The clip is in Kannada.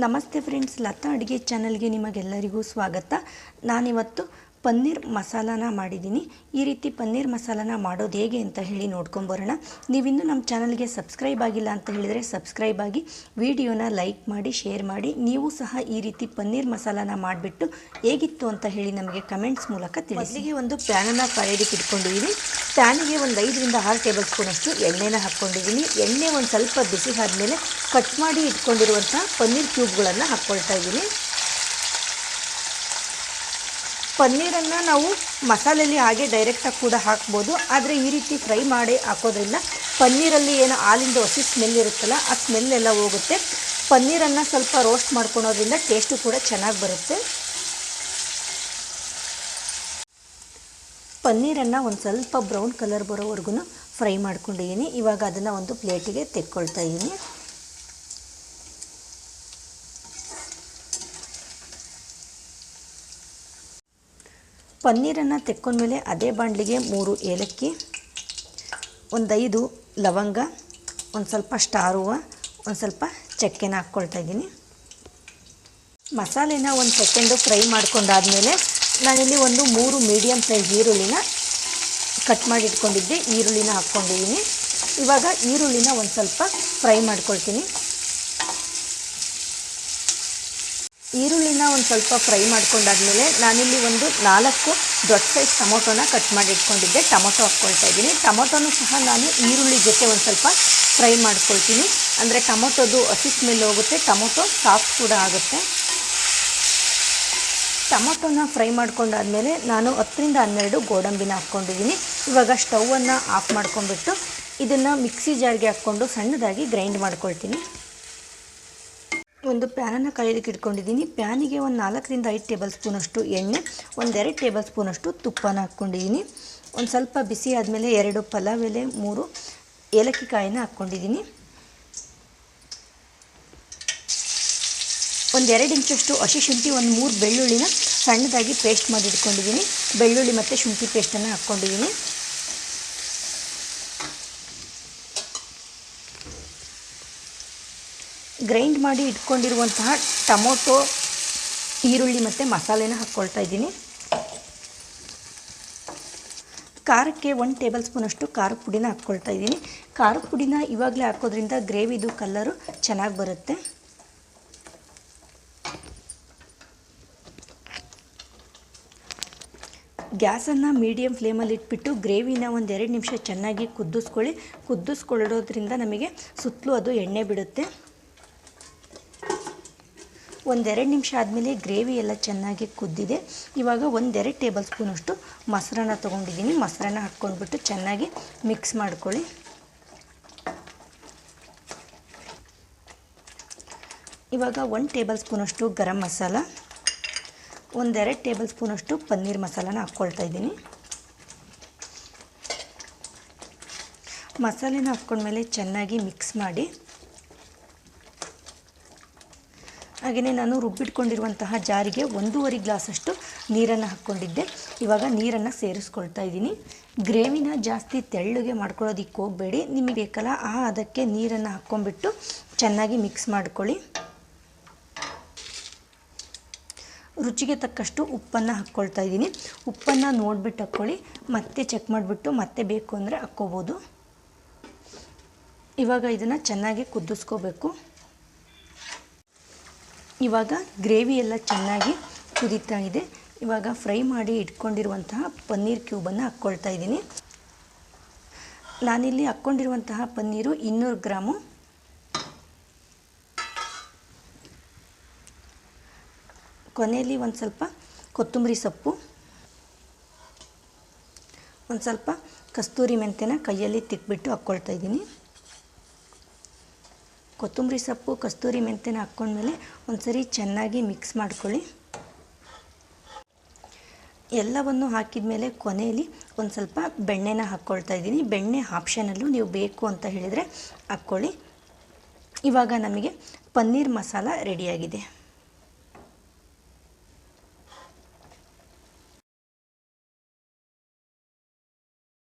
ನಮಸ್ತೆ ಫ್ರೆಂಡ್ಸ್ ಲತಾ ಅಡುಗೆ ಚಾನಲ್ಗೆ ನಿಮಗೆಲ್ಲರಿಗೂ ಸ್ವಾಗತ. ನಾನಿವತ್ತು ಪನ್ನೀರ್ ಮಸಾಲಾನ ಮಾಡಿದ್ದೀನಿ. ಈ ರೀತಿ ಪನ್ನೀರ್ ಮಸಾಲಾನ ಮಾಡೋದು ಹೇಗೆ ಅಂತ ಹೇಳಿ ನೋಡ್ಕೊಂಬರೋಣ. ನೀವಿನ್ನೂ ನಮ್ಮ ಚಾನಲ್ಗೆ ಸಬ್ಸ್ಕ್ರೈಬ್ ಆಗಿಲ್ಲ ಅಂತ ಹೇಳಿದರೆ ಸಬ್ಸ್ಕ್ರೈಬ್ ಆಗಿ, ವಿಡಿಯೋನ ಲೈಕ್ ಮಾಡಿ, ಶೇರ್ ಮಾಡಿ, ನೀವು ಸಹ ಈ ರೀತಿ ಪನ್ನೀರ್ ಮಸಾಲಾನ ಮಾಡಿಬಿಟ್ಟು ಹೇಗಿತ್ತು ಅಂತ ಹೇಳಿ ನಮಗೆ ಕಮೆಂಟ್ಸ್ ಮೂಲಕ ತಿಳಿಸಿ. ಮೊದಲಿಗೆ ಒಂದು ಪ್ಯಾನನ್ನು ಕಾಯೋದಕ್ಕೆ ಇಟ್ಕೊಂಡಿದ್ದೀನಿ ಪ್ಯಾನಿಗೆ ಒಂದು ಐದರಿಂದ ಆರು ಟೇಬಲ್ ಸ್ಪೂನಷ್ಟು ಎಣ್ಣೆನ ಹಾಕ್ಕೊಂಡಿದ್ದೀನಿ ಎಣ್ಣೆ ಒಂದು ಸ್ವಲ್ಪ ಬಿಸಿ ಆದಮೇಲೆ ಕಟ್ ಮಾಡಿ ಇಟ್ಕೊಂಡಿರುವಂಥ ಪನ್ನೀರ್ ಕ್ಯೂಬ್ಗಳನ್ನು ಹಾಕ್ಕೊಳ್ತಾ ಇದ್ದೀನಿ ಪನ್ನೀರನ್ನು ನಾವು ಮಸಾಲೆಯಲ್ಲಿ ಹಾಗೆ ಡೈರೆಕ್ಟಾಗಿ ಕೂಡ ಹಾಕ್ಬೋದು. ಆದರೆ ಈ ರೀತಿ ಫ್ರೈ ಮಾಡಿ ಹಾಕೋದ್ರಿಂದ ಪನ್ನೀರಲ್ಲಿ ಏನು ಹಾಲಿಂದ ಹಸಿ ಸ್ಮೆಲ್ ಇರುತ್ತಲ್ಲ, ಆ ಸ್ಮೆಲ್ ಎಲ್ಲ ಹೋಗುತ್ತೆ. ಪನ್ನೀರನ್ನು ಸ್ವಲ್ಪ ರೋಸ್ಟ್ ಮಾಡ್ಕೊಳೋದ್ರಿಂದ ಟೇಸ್ಟು ಕೂಡ ಚೆನ್ನಾಗಿ ಬರುತ್ತೆ. ಪನ್ನೀರನ್ನು ಒಂದು ಸ್ವಲ್ಪ ಬ್ರೌನ್ ಕಲರ್ ಬರೋವರೆಗೂ ಫ್ರೈ ಮಾಡ್ಕೊಂಡಿದ್ದೀನಿ ಇವಾಗ ಅದನ್ನು ಒಂದು ಪ್ಲೇಟಿಗೆ ತೆಕ್ಕೊಳ್ತಾ ಇದ್ದೀನಿ ಪನ್ನೀರನ್ನು ತೆಕ್ಕೊಂಡ್ಮೇಲೆ ಅದೇ ಬಾಣಲಿಗೆ ಮೂರು ಏಲಕ್ಕಿ ಒಂದೈದು ಲವಂಗ, ಒಂದು ಸ್ವಲ್ಪ ಸ್ಟಾರ್ ಹೂವು ಒಂದು ಸ್ವಲ್ಪ ಚಕ್ಕೆನ ಹಾಕ್ಕೊಳ್ತಾ ಇದ್ದೀನಿ. ಮಸಾಲೆನ ಒಂದು ಸೆಕೆಂಡು ಫ್ರೈ ಮಾಡ್ಕೊಂಡಾದಮೇಲೆ ನಾನಿಲ್ಲಿ ಒಂದು ಮೂರು ಮೀಡಿಯಮ್ ಸೈಜ್ ಈರುಳ್ಳಿನ ಕಟ್ ಮಾಡಿ ಇಟ್ಕೊಂಡಿದ್ದೆ ಈರುಳ್ಳಿನ ಹಾಕ್ಕೊಂಡಿದ್ದೀನಿ. ಇವಾಗ ಈರುಳ್ಳಿನ ಒಂದು ಸ್ವಲ್ಪ ಫ್ರೈ ಮಾಡ್ಕೊಳ್ತೀನಿ. ಈರುಳ್ಳಿನ ಒಂದು ಸ್ವಲ್ಪ ಫ್ರೈ ಮಾಡ್ಕೊಂಡಾದ್ಮೇಲೆ ನಾನಿಲ್ಲಿ ಒಂದು ನಾಲ್ಕು ದೊಡ್ಡ ಸೈಜ್ ಟೊಮೊಟೊನ ಕಟ್ ಮಾಡಿ ಇಟ್ಕೊಂಡಿದ್ದೆ. ಟೊಮೊಟೊ ಹಾಕ್ಕೊಳ್ತಾ ಇದ್ದೀನಿ. ಟೊಮೊಟೊನೂ ಸಹ ನಾನು ಈರುಳ್ಳಿ ಜೊತೆ ಒಂದು ಸ್ವಲ್ಪ ಫ್ರೈ ಮಾಡ್ಕೊಳ್ತೀನಿ. ಅಂದರೆ ಟೊಮೊಟೊದು ಹಸಿ ಸ್ಮೆಲ್ ಹೋಗುತ್ತೆ, ಟೊಮೊಟೊ ಸಾಫ್ಟ್ ಕೂಡ ಆಗುತ್ತೆ. ಟೊಮೊಟೊನ ಫ್ರೈ ಮಾಡ್ಕೊಂಡಾದ್ಮೇಲೆ ನಾನು ಹತ್ತರಿಂದ ಹನ್ನೆರಡು ಗೋಡಂಬಿನ ಹಾಕ್ಕೊಂಡಿದ್ದೀನಿ. ಇವಾಗ ಸ್ಟವನ್ನು ಆಫ್ ಮಾಡ್ಕೊಂಡ್ಬಿಟ್ಟು ಇದನ್ನು ಮಿಕ್ಸಿ ಜಾರ್ಗೆ ಹಾಕ್ಕೊಂಡು ಸಣ್ಣದಾಗಿ ಗ್ರೈಂಡ್ ಮಾಡ್ಕೊಳ್ತೀನಿ. ಒಂದು ಪ್ಯಾನನ್ನು ಕಾಯೋದಕ್ಕೆ ಇಟ್ಕೊಂಡಿದ್ದೀನಿ ಪ್ಯಾನಿಗೆ ಒಂದು ನಾಲ್ಕರಿಂದ ಐದು ಟೇಬಲ್ ಸ್ಪೂನಷ್ಟು ಎಣ್ಣೆ ಒಂದೆರಡು ಟೇಬಲ್ ಸ್ಪೂನಷ್ಟು ತುಪ್ಪನ ಹಾಕ್ಕೊಂಡಿದ್ದೀನಿ. ಒಂದು ಸ್ವಲ್ಪ ಬಿಸಿ ಆದಮೇಲೆ ಎರಡು ಪಲಾವ್ ಎಲೆ, ಮೂರು ಏಲಕ್ಕಿ ಕಾಯಿನ ಹಾಕ್ಕೊಂಡಿದ್ದೀನಿ ಒಂದೆರಡು ಇಂಚಷ್ಟು ಹಸಿ ಶುಂಠಿ, ಒಂದು ಮೂರು ಬೆಳ್ಳುಳ್ಳಿನ ಸಣ್ಣದಾಗಿ ಪೇಸ್ಟ್ ಮಾಡಿ ಇಟ್ಕೊಂಡಿದ್ದೀನಿ. ಬೆಳ್ಳುಳ್ಳಿ ಮತ್ತು ಶುಂಠಿ ಪೇಸ್ಟನ್ನು ಹಾಕ್ಕೊಂಡಿದ್ದೀನಿ. ಗ್ರೈಂಡ್ ಮಾಡಿ ಇಟ್ಕೊಂಡಿರುವಂತಹ ಟೊಮೊಟೊ, ಈರುಳ್ಳಿ ಮತ್ತು ಮಸಾಲೆನ ಹಾಕ್ಕೊಳ್ತಾ ಇದ್ದೀನಿ. ಖಾರಕ್ಕೆ ಒನ್ ಟೇಬಲ್ ಸ್ಪೂನಷ್ಟು ಖಾರ ಪುಡಿನ ಹಾಕ್ಕೊಳ್ತಾ ಇದ್ದೀನಿ. ಖಾರ ಪುಡಿನ ಇವಾಗಲೇ ಹಾಕೋದ್ರಿಂದ ಗ್ರೇವಿದು ಕಲ್ಲರು ಚೆನ್ನಾಗಿ ಬರುತ್ತೆ. ಗ್ಯಾಸನ್ನು ಮೀಡಿಯಮ್ ಫ್ಲೇಮಲ್ಲಿ ಇಟ್ಬಿಟ್ಟು ಗ್ರೇವಿನ ಒಂದು ಎರಡು ನಿಮಿಷ ಚೆನ್ನಾಗಿ ಕುದಿಸ್ಕೊಳ್ಳಿ ಕುದಿಸ್ಕೊಳ್ಳೋದ್ರಿಂದ ನಮಗೆ ಸುತ್ತಲೂ ಅದು ಎಣ್ಣೆ ಬಿಡುತ್ತೆ. ಒಂದೆರಡು ನಿಮಿಷ ಆದಮೇಲೆ ಗ್ರೇವಿ ಎಲ್ಲ ಚೆನ್ನಾಗಿ ಕುದ್ದಿದೆ. ಇವಾಗ ಒಂದೆರಡು ಟೇಬಲ್ ಸ್ಪೂನಷ್ಟು ಮೊಸರನ್ನ ತೊಗೊಂಡಿದ್ದೀನಿ. ಮೊಸರನ್ನ ಹಾಕ್ಕೊಂಡ್ಬಿಟ್ಟು ಚೆನ್ನಾಗಿ ಮಿಕ್ಸ್ ಮಾಡ್ಕೊಳ್ಳಿ. ಇವಾಗ ಒಂದು ಟೇಬಲ್ ಸ್ಪೂನಷ್ಟು ಗರಂ ಮಸಾಲ, ಒಂದೆರಡು ಟೇಬಲ್ ಸ್ಪೂನಷ್ಟು ಪನ್ನೀರ್ ಮಸಾಲನ ಹಾಕ್ಕೊಳ್ತಾ ಇದ್ದೀನಿ. ಮಸಾಲೆನ ಹಾಕ್ಕೊಂಡ್ಮೇಲೆ ಚೆನ್ನಾಗಿ ಮಿಕ್ಸ್ ಮಾಡಿ ಹಾಗೆಯೇ ನಾನು ರುಬ್ಬಿಟ್ಕೊಂಡಿರುವಂತಹ ಜಾರಿಗೆ ಒಂದೂವರೆ ಗ್ಲಾಸಷ್ಟು ನೀರನ್ನು ಹಾಕ್ಕೊಂಡಿದ್ದೆ. ಇವಾಗ ನೀರನ್ನು ಸೇರಿಸ್ಕೊಳ್ತಾ ಇದ್ದೀನಿ. ಗ್ರೇವಿನ ಜಾಸ್ತಿ ತೆಳ್ಳಗೆ ಮಾಡ್ಕೊಳ್ಳೋದಕ್ಕೆ ಹೋಗಬೇಡಿ. ನಿಮಗೆ ಬೇಕಲ್ಲ, ಆ ಅದಕ್ಕೆ ನೀರನ್ನು ಹಾಕ್ಕೊಂಬಿಟ್ಟು ಚೆನ್ನಾಗಿ ಮಿಕ್ಸ್ ಮಾಡ್ಕೊಳ್ಳಿ. ರುಚಿಗೆ ತಕ್ಕಷ್ಟು ಉಪ್ಪನ್ನು ಹಾಕ್ಕೊಳ್ತಾ ಇದ್ದೀನಿ. ಉಪ್ಪನ್ನು ನೋಡಿಬಿಟ್ಟು ಹಾಕ್ಕೊಳ್ಳಿ. ಮತ್ತೆ ಚೆಕ್ ಮಾಡಿಬಿಟ್ಟು ಮತ್ತೆ ಬೇಕು ಅಂದರೆ ಹಾಕ್ಕೋಬೋದು. ಇವಾಗ ಇದನ್ನು ಚೆನ್ನಾಗಿ ಕುದಿಸ್ಕೋಬೇಕು. ಇವಾಗ ಗ್ರೇವಿ ಎಲ್ಲ ಚೆನ್ನಾಗಿ ಕುದೀತಾ ಇದೆ. ಇವಾಗ ಫ್ರೈ ಮಾಡಿ ಇಟ್ಕೊಂಡಿರುವಂತಹ ಪನ್ನೀರ್ ಕ್ಯೂಬನ್ನು ಹಾಕ್ಕೊಳ್ತಾ ಇದ್ದೀನಿ. ನಾನಿಲ್ಲಿ ಹಾಕ್ಕೊಂಡಿರುವಂತಹ ಪನ್ನೀರು ಇನ್ನೂರು ಗ್ರಾಮು. ಕೊನೆಯಲ್ಲಿ ಒಂದು ಸ್ವಲ್ಪ ಕೊತ್ತಂಬರಿ ಸೊಪ್ಪು. ಒಂದು ಸ್ವಲ್ಪ ಕಸ್ತೂರಿ ಮೆಂತ್ಯನ ಕೈಯಲ್ಲಿ ತಿಕ್ಬಿಟ್ಟು ಹಾಕ್ಕೊಳ್ತಾ ಇದ್ದೀನಿ. ಕೊತ್ತಂಬರಿ ಸೊಪ್ಪು ಕಸ್ತೂರಿ ಮೆಂತ್ಯನ ಹಾಕ್ಕೊಂಡ್ಮೇಲೆ ಒಂದು ಸರಿ ಚೆನ್ನಾಗಿ ಮಿಕ್ಸ್ ಮಾಡ್ಕೊಳ್ಳಿ. ಎಲ್ಲವನ್ನು ಹಾಕಿದ ಮೇಲೆ ಕೊನೆಯಲ್ಲಿ ಒಂದು ಸ್ವಲ್ಪ ಬೆಣ್ಣೆನ ಹಾಕ್ಕೊಳ್ತಾ ಇದ್ದೀನಿ. ಬೆಣ್ಣೆ ಆಪ್ಷನಲ್ಲೂ ನೀವು ಬೇಕು ಅಂತ ಹೇಳಿದರೆ ಹಾಕ್ಕೊಳ್ಳಿ. ಇವಾಗ ನಮಗೆ ಪನ್ನೀರ್ ಮಸಾಲ ರೆಡಿಯಾಗಿದೆ